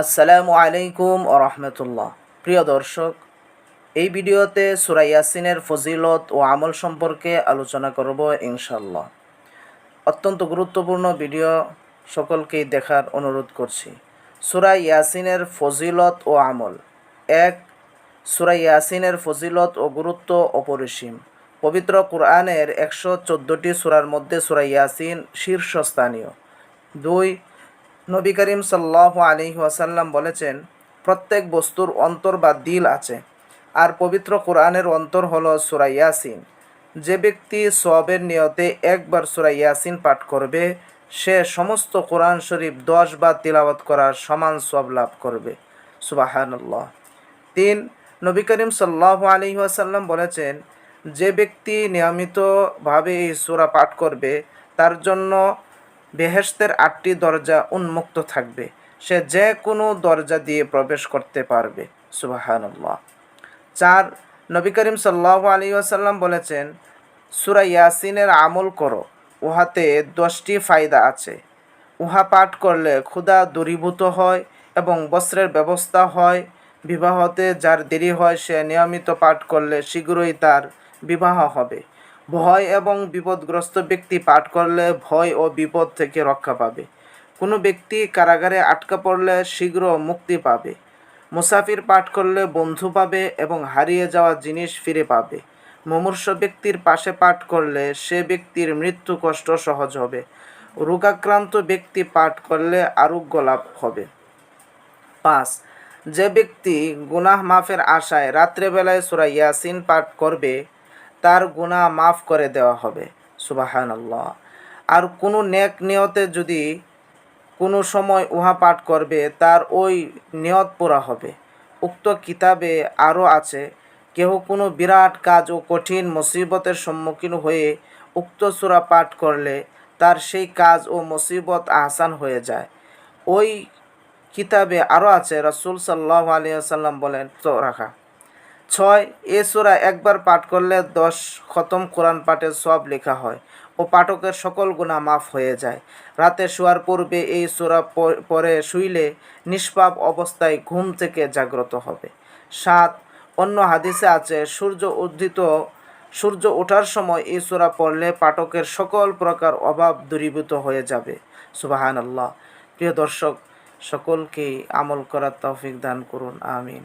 আসসালামু আলাইকুম ও রহমতুল্লাহ। প্রিয় দর্শক, এই ভিডিওতে সুরা ইয়াসিনের ফজিলত ও আমল সম্পর্কে আলোচনা করব ইনশাল্লাহ অত্যন্ত গুরুত্বপূর্ণ ভিডিও সকলকেই দেখার অনুরোধ করছি। সুরা ইয়াসিনের ফজিলত ও আমল। এক, সুরা ইয়াসিনের ফজিলত ও গুরুত্ব অপরিসীম। পবিত্র কোরআনের একশো চোদ্দোটি সুরার মধ্যে সুরা ইয়াসিন শীর্ষস্থানীয়। দুই নবী করিম সাল্লাহ আলী ওয়াসাল্লাম বলেছেন, প্রত্যেক বস্তুর অন্তর বা দিল আছে, আর পবিত্র কোরআনের অন্তর হল সুরা ইয়াসিন। যে ব্যক্তি সবের নিয়তে একবার সুরা ইয়াসিন পাঠ করবে, সে সমস্ত কোরআন শরীফ দশ বার তিলাওয়াত করার সমান সব লাভ করবে। সুবাহান্লাহ তিন, নবী করিম সাল্লাহ আলী ওয়াসাল্লাম বলেছেন, যে ব্যক্তি নিয়মিতভাবে এই সুরা পাঠ করবে, তার জন্য বেহেশতের আটটি দরজা উন্মুক্ত থাকবে। সে যে কোনো দরজা দিয়ে প্রবেশ করতে পারবে। সুবাহান্লাহ চার, নবী করিম সাল্লাহ আলী আসাল্লাম বলেছেন, সুরা ইয়াসিনের আমল করো, উহাতে দশটি ফায়দা আছে। উহা পাঠ করলে ক্ষুধা দূরীভূত হয় এবং বস্ত্রের ব্যবস্থা হয়। বিবাহতে যার দেরি হয়, সে নিয়মিত পাঠ করলে শীঘ্রই তার বিবাহ হবে। ভয় এবং বিপদগ্রস্ত ব্যক্তি পাঠ করলে ভয় ও বিপদ থেকে রক্ষা পাবে। কোনো ব্যক্তি কারাগারে আটকা পড়লে শীঘ্র মুক্তি পাবে। মুসাফির পাঠ করলে বন্ধু পাবে এবং হারিয়ে যাওয়া জিনিস ফিরে পাবে। মুমূর্ষ ব্যক্তির পাশে পাঠ করলে সে ব্যক্তির মৃত্যু কষ্ট সহজ হবে। রোগাক্রান্ত ব্যক্তি পাঠ করলে আরোগ্য লাভ হবে। পাঁচ, যে ব্যক্তি গুনাহ মাফের আশায় রাত্রেবেলায় সুরা ইয়াসিন পাঠ করবে তার গুনাহ মাফ করে দেওয়া হবে। সুবাহান আল্লাহ আর কোনো নেক নিয়তে যদি কোনো সময় উহা পাঠ করবে, তার ওই নিয়ত পুরা হবে। উক্ত কিতাবে আরও আছে, কেহ কোনো বিরাট কাজ ও কঠিন মুসিবতের সম্মুখীন হয়ে উক্ত সুরা পাঠ করলে তার সেই কাজ ও মুসিবত আহসান হয়ে যায়। ওই কিতাবে আরও আছে, রসুল সাল্লাহ আলিয়া সাল্লাম বলেন তো রাখা। ছয়, এ সুরা একবার পাঠ করলে দশ খতম কোরআন পাঠের সব লেখা হয় ও পাঠকের সকল গুণা মাফ হয়ে যায়। রাতে শোয়ার পূর্বে এই সুরা পরে শুইলে নিষ্পাপ অবস্থায় ঘুম থেকে জাগ্রত হবে। সাত, অন্য হাদিসে আছে, সূর্য উদ্ধৃত, সূর্য ওঠার সময় এই সুরা পড়লে পাঠকের সকল প্রকার অভাব দূরীভূত হয়ে যাবে। সুবাহান আল্লাহ প্রিয় দর্শক, সকলকেই আমল করার তৌফিক দান করুন, আমিন।